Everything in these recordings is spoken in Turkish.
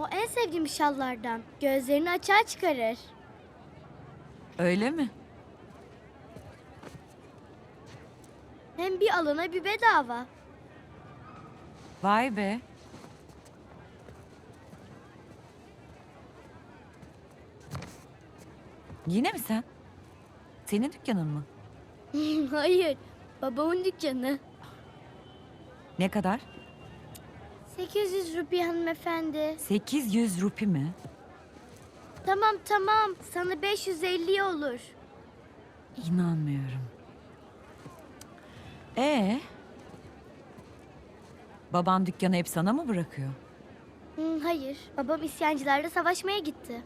O en sevdiğim şallardan. Gözlerini açığa çıkarır. Öyle mi? Hem bir alana bir bedava. Vay be. Yine mi sen? Senin dükkanın mı? Hayır, babamın dükkanı. Ne kadar? 800 rupi hanımefendi. 800 rupi mi? Tamam tamam, sana 550 olur. İnanmıyorum. Ee? Baban dükkanı hep sana mı bırakıyor? Hı, hayır, babam isyancılarla savaşmaya gitti.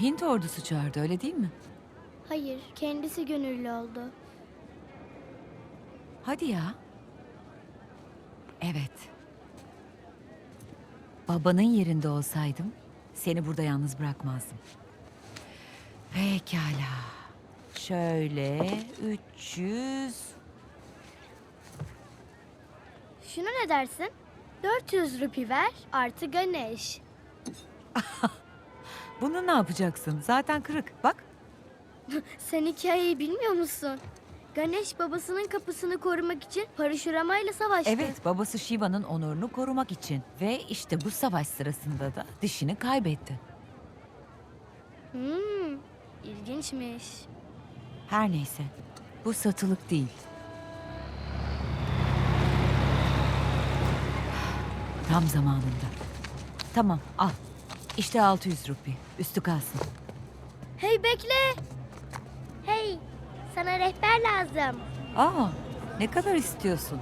Hint ordusu çağırdı öyle değil mi? Hayır, kendisi gönüllü oldu. Hadi ya. Evet. Babanın yerinde olsaydım seni burada yalnız bırakmazdım. Pekala. Şöyle 300 Şuna ne dersin? 400 rupi ver artı Ganesh. Bunu ne yapacaksın? Zaten kırık. Bak. Sen hikayeyi bilmiyor musun? Ganesh babasının kapısını korumak için parşuramayla savaştı. Evet, babası Shiva'nın onurunu korumak için ve işte bu savaş sırasında da dişini kaybetti. Hmm, ilginçmiş. Her neyse. Bu satılık değil. Tam zamanında. Tamam, al. İşte 600 rupi. Üstü kalsın. Hey bekle. Hey, sana rehber lazım. Aa, ne kadar istiyorsun?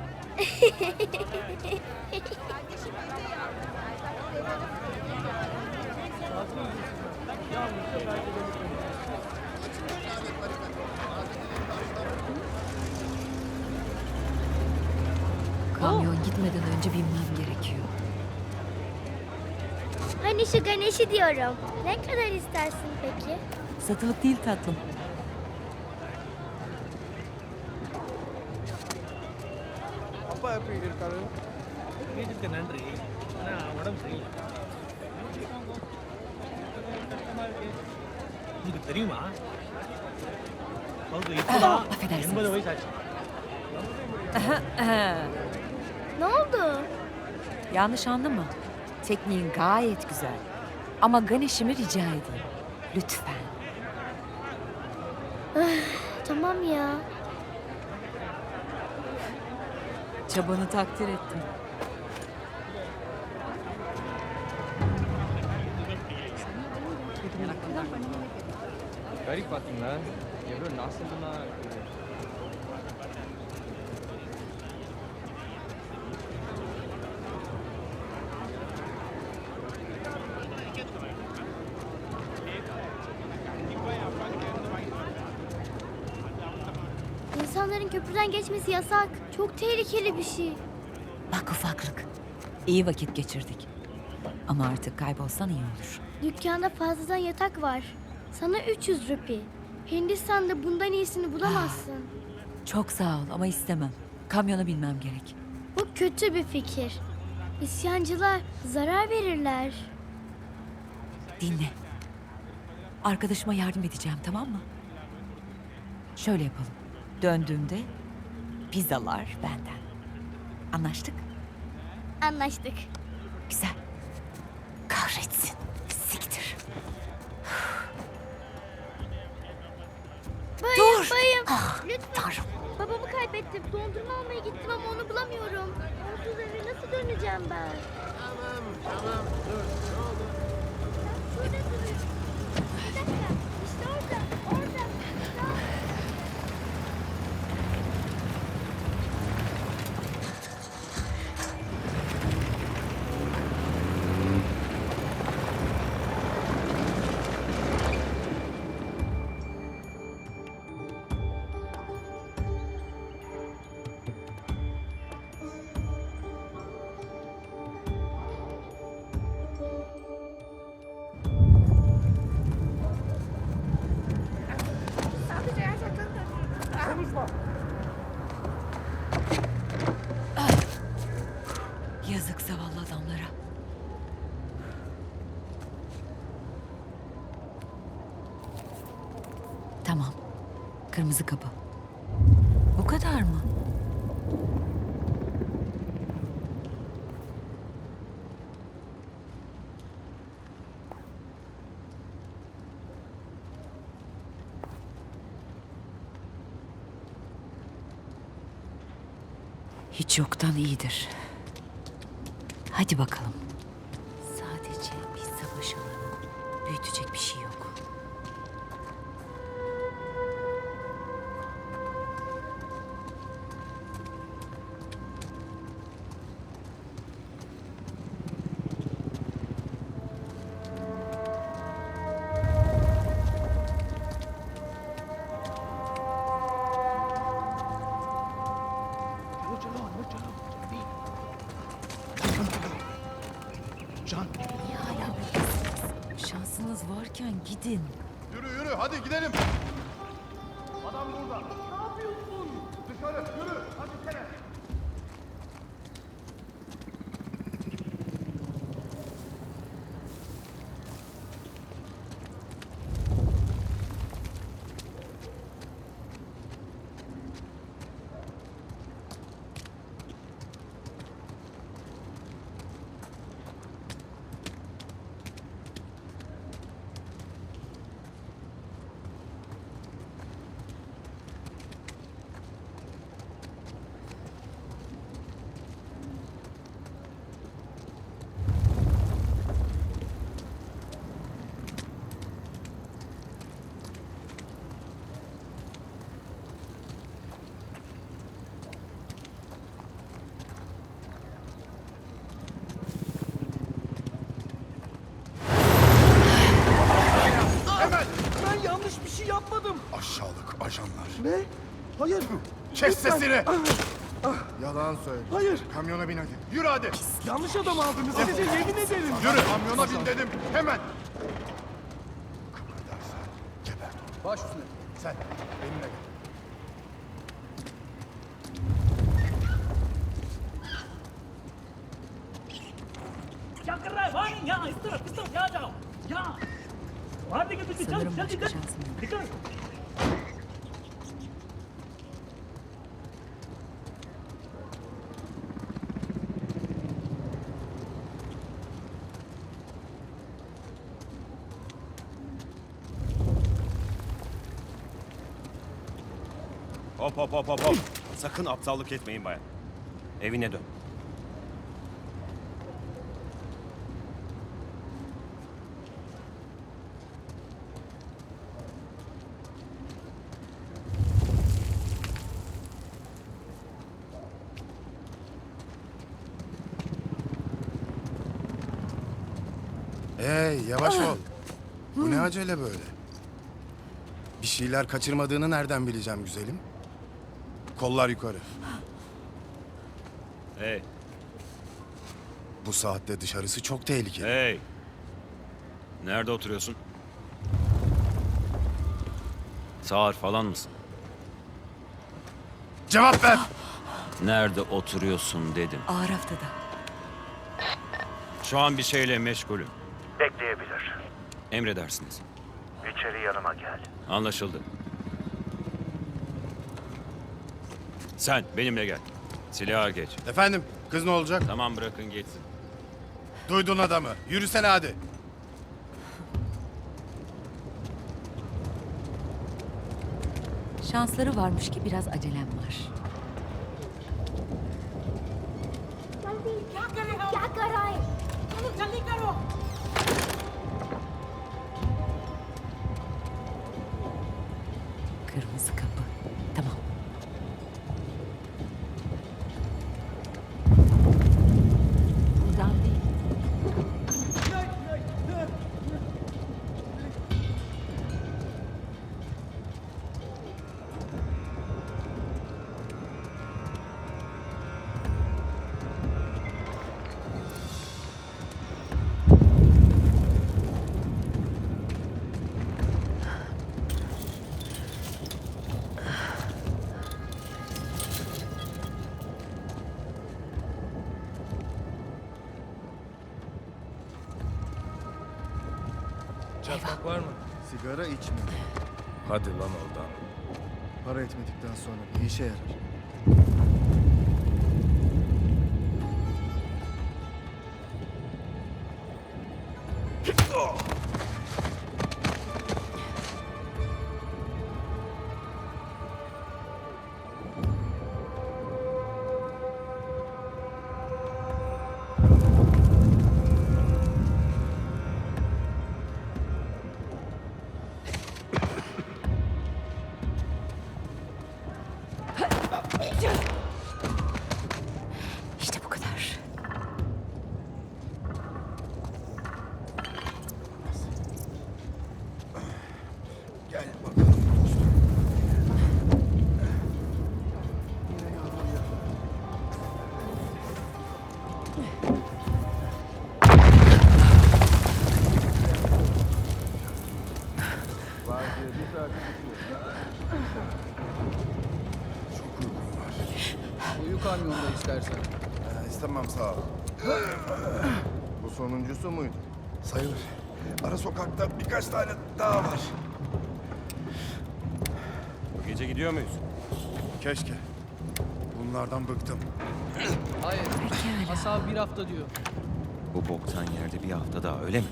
Kamyon gitmeden önce binmem gerekiyor. Hani şu Ganesh'i diyorum. Ne kadar istersin peki? Satılık değil tatlım. இருக்காரு வீட்டுக்கு நன்றி ஆனால் உடம்பு சரியில்லை உங்களுக்கு தெரியுமா அவருக்கு இப்போதான் affedersiniz. எண்பது வயசு ஆச்சு Ne oldu? Yanlış anlama. Tekniğin gayet güzel. Ama Ganesh'imi rica edeyim. Lütfen. Tamam ya. Çabanı takdir ettim. Garip baktın lan. Evro nasıl buna İnsanların köprüden geçmesi yasak. Çok tehlikeli bir şey. Bak ufaklık. İyi vakit geçirdik. Ama artık kaybolsan iyi olur. Dükkanda fazladan yatak var. Sana 300 rupi. Hindistan'da bundan iyisini bulamazsın. Çok sağ ol ama istemem. Kamyona binmem gerek. Bu kötü bir fikir. İsyancılar zarar verirler. Dinle. Arkadaşıma yardım edeceğim tamam mı? Şöyle yapalım. Döndüğümde pizzalar benden. Anlaştık? Anlaştık. Güzel. Kahretsin. Siktir. Bayım, Dur. bayım. Ah, Lütfen. Tanrım. Babamı kaybettim. Dondurma almaya gittim ama onu bulamıyorum. Onsuz eve nasıl döneceğim ben? Tamam, tamam. Dur, ne Tamam. Kırmızı kapı. Bu kadar mı? Hiç yoktan iyidir. Hadi bakalım. Gidin. Yürü yürü hadi gidelim. Adam burada. Ne yapıyorsun? Dışarı yürü. Hadi sene. Ben yanlış bir şey yapmadım. Aşağılık ajanlar. Ne? Hayır seni. Yalan söyle. Hayır. Kamyona bin hadi. Yürü hadi. Yanlış adam aldınız. Size yemin ederim. Yürü. Kamyona bin dedim. Hemen. Kıpırdarsan gebert onu. Baş üstüne. Sen benimle gel. Çakırlar var ya. İstirahat, istirahat. Ya, ya. Ya. Hadi gidin. Çabuk, çabuk, çabuk. Dikkat. Hop hop hop. Sakın aptallık etmeyin bayan. Evine dön. Hey yavaş ol. Bu ne acele böyle? Bir şeyler kaçırmadığını nereden bileceğim güzelim? Kollar yukarı. Hey, Bu saatte dışarısı çok tehlikeli. hey. Nerede oturuyorsun? Sağır falan mısın? Cevap ver. Nerede oturuyorsun dedim. Ağır haftada. Şu an bir şeyle meşgulüm. Bekleyebilir. Emredersiniz. İçeri yanıma gel. Anlaşıldı. Sen benimle gel. Silahı geç. Efendim kız ne olacak? Tamam bırakın geçsin. Duydun adamı. Yürüsene hadi. Şansları varmış ki biraz acelem var. Kırmızı kapı. Çakmak var mı? Sigara içme. Hadi lan oradan. Para etmedikten sonra ne işe yarar? Çok uykum var. Uyu kamyonda istersen. Ee, istemem sağ ol. Bu sonuncusu muydu? Sayılır. Ara sokakta birkaç tane daha var. Bu gece gidiyor muyuz? Keşke. Bunlardan bıktım. Hayır. Hasav bir hafta diyor. Bu boktan yerde bir hafta daha öyle mi?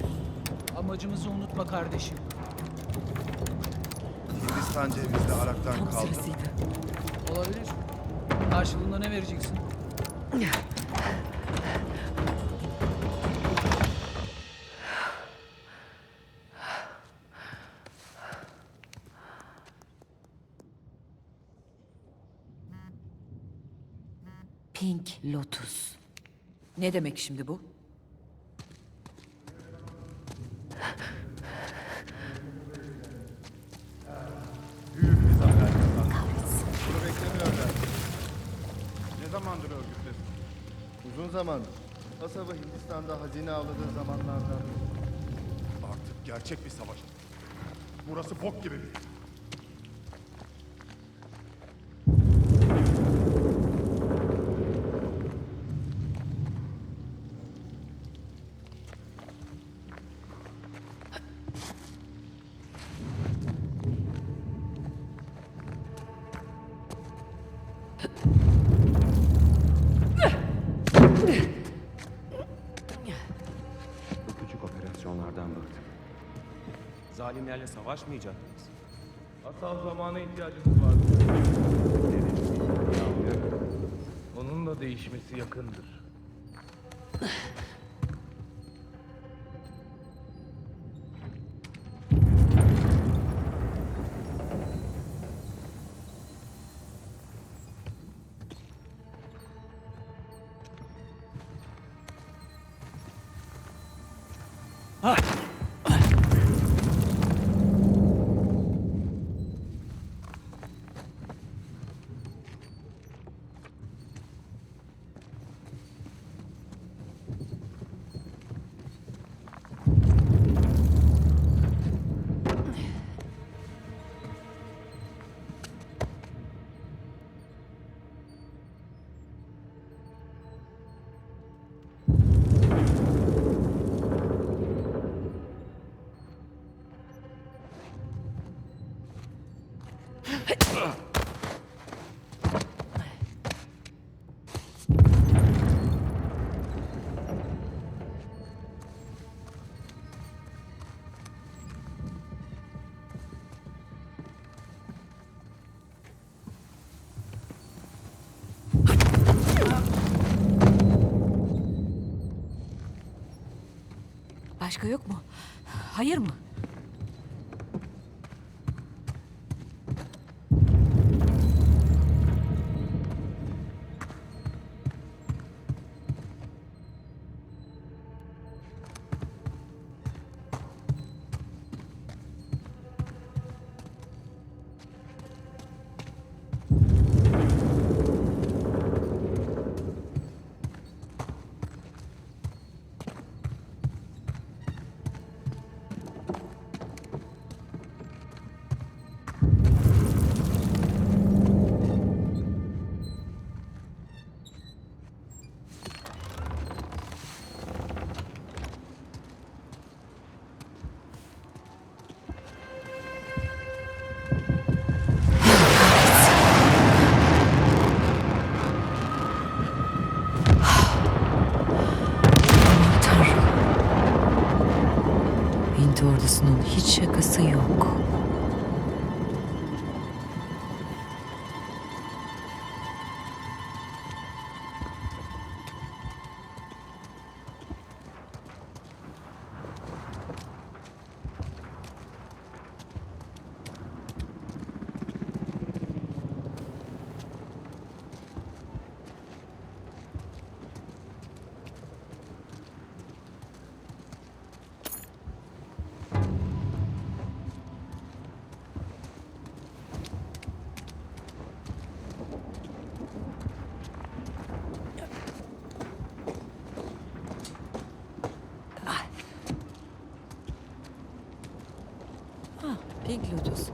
Amacımızı unutma kardeşim. Hindistan cevizli araktan Tam kaldı. sırasıydı. Olabilir. Karşılığında ne vereceksin? Pink Lotus. Ne demek şimdi bu? Uzun zamandır. Kasaba Hindistan'da hazine avladığı zamanlardan. Artık gerçek bir savaş. Burası bok gibi bir yer. Zalimlerle savaşmayacak mıyız? Asal zamana ihtiyacımız var. Onun da değişmesi yakındır. yok mu? Hayır mı? Ordusunun hiç şakası yok. Lotus.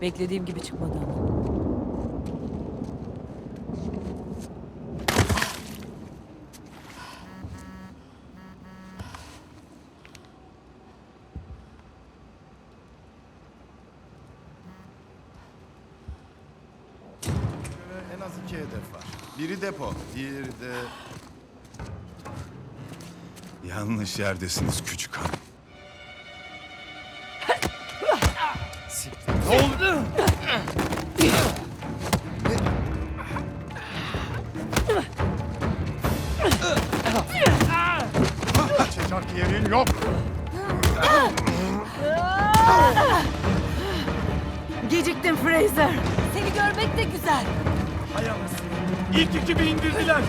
Beklediğim gibi çıkmadı ama. En az iki hedef var. Biri depo, diğeri de... Yanlış yerdesiniz küçük hanım. Ne oldu? Kaçacak yerin yok. Geciktin Fraser. Seni görmek de güzel. İlk ekibi indirdiler.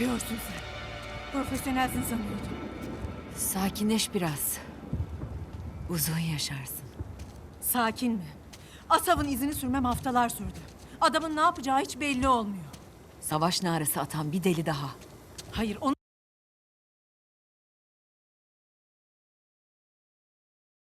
Yapıyorsun sen? Profesyonelsin sanıyordum. Sakinleş biraz. Uzun yaşarsın. Sakin mi? Asav'ın izini sürmem haftalar sürdü. Adamın ne yapacağı hiç belli olmuyor. Savaş narası atan bir deli daha. Hayır, onu